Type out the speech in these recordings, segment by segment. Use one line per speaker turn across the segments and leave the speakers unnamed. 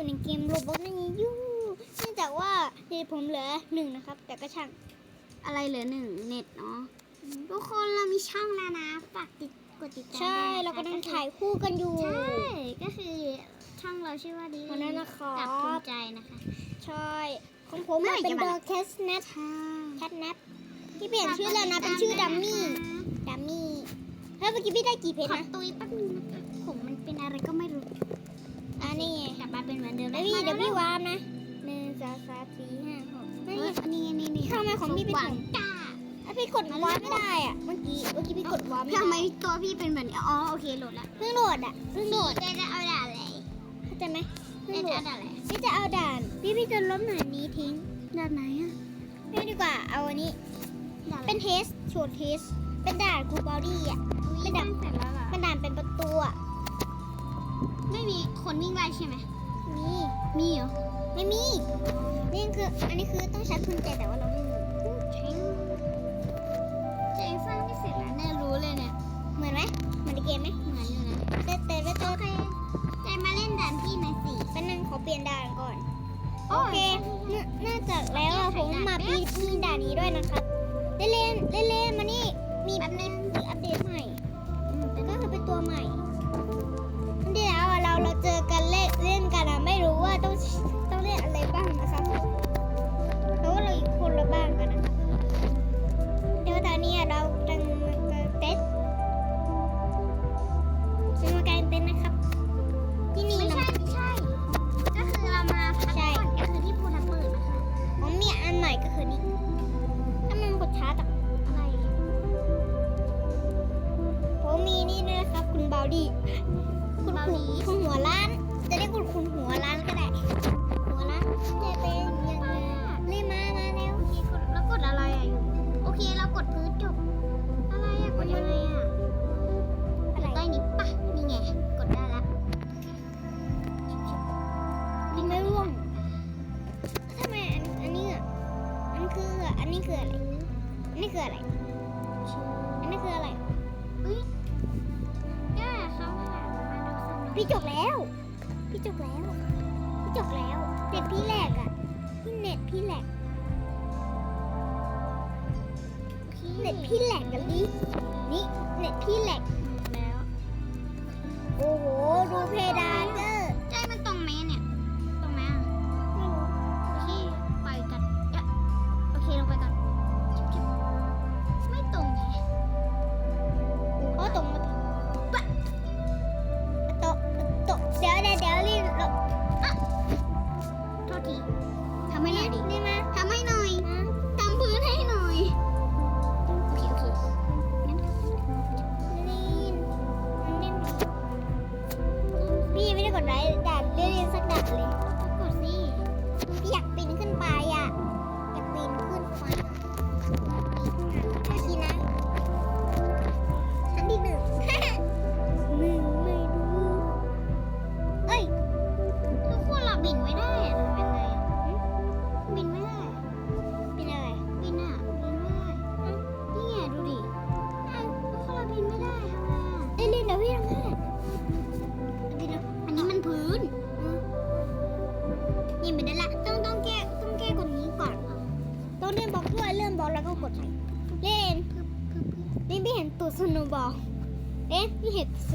อยู่ในเกมโรบอทนั่นอยู่เนื่องจากว่าเน็ตผมเหลือหนึ่งนะครับ แต่ก็ช่าง
อะไรเหลือหนึ่งเน็ตเนาะทุกคนเรามีช่องแล้วนะฝากติดกดติดตาม
ใช่
ด้วยนะคะ
เรากำลังถ่ายคู่กันอยู่
ใช่ก็คือช่องเราชื่อว่าดี
วันนั้นนะครับ
กับภูมิใจนะคะ
ใช่ของผม
เมื่อ
อะ
ไหร่
เป็น
จะ
ด
มา
อแคสแนท
ใช่
แคทแนทพี่เปลี่ยนชื่อแล้วนะเป็นชื่อดัมมี่ดัมมี่เฮ้ยเมื่อกี้พี่ได้กี่เพชร
ขอ
นะ
ตุยแป๊บนึงนะคะผมมันเป็นอะไรก็ไม่รู้
อ่านี่ไง
กลับมาเป็นเหมือนเดิม
เดี๋ยวพี่เดี๋ยวพี่วาร์ปนะหนึ่งสองสามสี่ห้าหก
เฮ้
นี่
ยอันนี้นี่นี่
ทำไมของพี่เป็น
หวั
ของ
งก้า
แล้วพี่กดวาร์ปไม่ได้อะเมื่อกี้เมื่อกี้พี่กดวาร์ปไม่
ทำไม
ได้
ตัวพี่เป็นแบบนี้อ๋อโอเคโหลดละ
เพิ่งโหลดอะเพิ่งโหลด
จะจะเอาด่านอะไร
เข้าใจไหมเพิ่ง
จะ
โหล
จะ
ด
เอาด่านอะไร
พี่จะเอาด่านพี่พี่จะล้มหนานนี้ทิ้ง
ด่านไหนอะ
ไม่ดีกว่าเอาอันนี้
ด่านอะไร
เป็นเทสโชว์เทสเป็นด่านคูบอดี้อะ
ไม่ด่านเสร็จแล้วเหรอ
เป็นด่านเป็นประตูอะ
ไม่มีคนวิ่งไล่ใช่ไหม
มี
มีเหรอ
ไม่มี นี่คือ อันนี้คือต้องใช้ทุนใจแต่ว่าเราไม่มี
เจ๋งเจ๋งสร้างไม่เสร็จแล้วเนี่ยรู้เลยเนี่ย
เหมือนไหมเหมือนในเกมไหม
เหมือนอยู่นะ
เต้นเต้นเต้น
โอเคใจมาเล่นด่านพี่หน่อยสิ
เป็นนึงขอเปลี่ยนด่านก่อน
โอ
โอเคเนื่องเนื่องจากแล้วอะผมมาปีมีด่านนี้ด้วยนะครับ เล่นเล่นเล่นเล่นมานี่ มีแป๊บนึงมีอัปเดตใหม่ก็คือเป็นตัวใหม่อัน ที่แล้วเราเราเจอกันเล่นเล่นกันอะไม่รู้ว่าต้องต้องเล่นอะไรบ้างนะครับเพราะว่าเราอีกคนละบ้างกันนะเดี๋ยวตอนนี้เราจะมาเต้นจะมากางเต้นนะครับ ที่นี่
ไม่ใช่ไม่ใช่ ก็คือเรามาพักผ่อนก็คือที่ภูทับเบิกนะคะ
ผมมีอันใหม่ก็คือนี่ถ้ามันกดช้าแต่
อะไร
ผมมีนี่ด้วยนะครับคุณเบาดี คุณ
เบา
คุณ
ดี
คุณหัวล้าน จะเรียกคุณคุณหัวล้านก็ได้ หัวล้านเจเต้ยังไงรีบมามาแล้ว
โอเคกดแล้วกดอะไรอะอยู่โอเคเรากดพื้นจบ อะไรอะกดยังไงอะ
อะไร
ใต้นี้ปะนี่ไงกดได้ละ
ยิงไม่ร่วงทำไมอันอันนี้อะอันคืออันนี้คืออะไรอันนี้คืออะไรอันนี้คืออะไร
เฮ้ย
พี่จบแล้ว พี่จบแล้ว พี่จบแล้ว เน็ตพี่แหลกอะพี่เน็ตพี่แหลกเน็ตพี่แหลกกันดิ นี่ เน็ตพี่แหลก
แล้ว
โอ้โห ดูเพดาน
โทษทีทำให้หน่อยดิ
นี่มา
ทำให้หน่อย
มา
ทำพื้นให้หน่อย โอเคโอเคงั้น
ลีนมันเล่นพี่ยังไม่ได้กดไลค์ด่านเล่นๆสักด่านเลย
กดสิ
พี่อย ต้องเล่นบล็อกด้วยเลื่อนบล็อกแล้วก็กดไปเล่น
พึบพึบพึบ
นี่พี่เห็นตัวสโนว์บอลเอ๊ะพี่เห็นส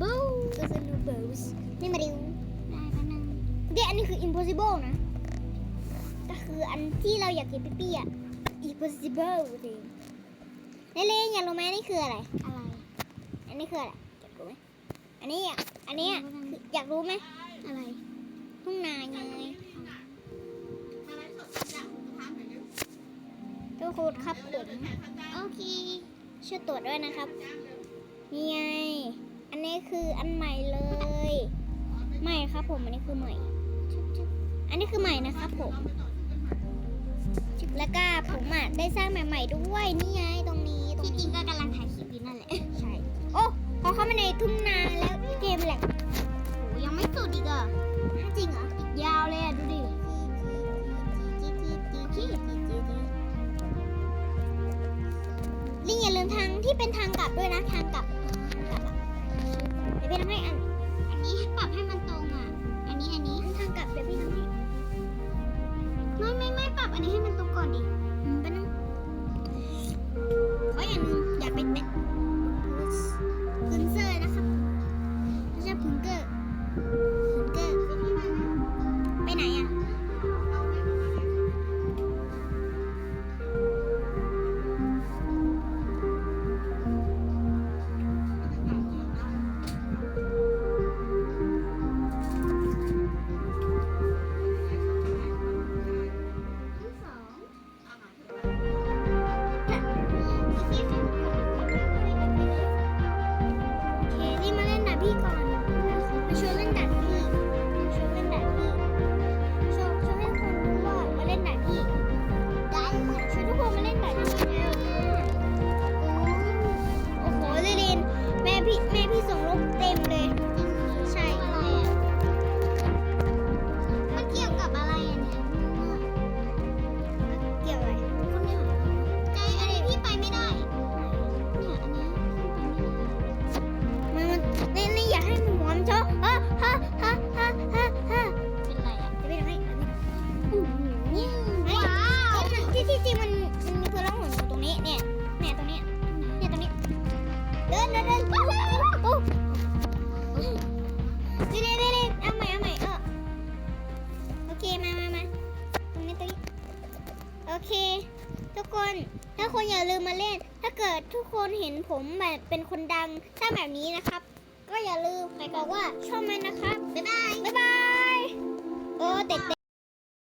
บู๊
ตัวสโนว์บอลนี่มาดู
ได้ปะนึง
เดี๋ยวอันนี้คือ impossible นะ ก็คืออันที่เราอยากเห็นพี่ปี้อะ impossible จริงเล่นๆอยากรู้ไหมอันนี่คืออะไร
อะไร
อันนี้คืออะไรอยากรู้ไหมอันนี้อะอันนี้อะคืออยากรู้ไหม
อะไร
ทุ่งนาไง ทุกคนครับผม
โอเค
ช่วยตรวจด้วยนะครับนี่ไงอันนี้คืออันใหม่เลยใหม่ครับผมอันนี้คือใหม่ อันนี้คือใหม่นะครับผมแล้วก็ผมอะได้สร้างใหม่ ๆ ด้วยนี่ไงตรงนี้ตรง
ที่จริ
นี้
งก็กำลังถ่ายคลิปอยู่นั่นแหละ
ใช่โอ้พอเข้ามาในทุ่งนา เป็นทางกลับด้วยนะ ทางก
ลับทางกลับอะเดี๋
ยวพี่ทำให้
อันอัน
นี้ปรับให้มันตรงอะ
อัน ฮ่ฮ่ฮ่ฮ่าฮ่าเป็นอะจะ
ไปทห้อันนี้อู้หูไม่ที่จริงมันมีพื่อนองอยู่ตรงนี้เนี่ยเนี่ตรงนี้เนี่ยตรงนี้ เดินเดินเดินโอ้โหเร็วเร็เร็เอาม่เอา
ม่เออโอเคมามามาตรงนี้ตรงนี้โอเค
ทุกคนถ้าคนอย่าลืมมาเล่น ถ้าเกิดทุกคนเห็นผมแบบเป็นคนดังถ้าแบบนี้นะครับ ก็อย่าลืมบอกว่าชอบไหมนะครับบ๊ายบาย บ๊ายบาย เออเตะเต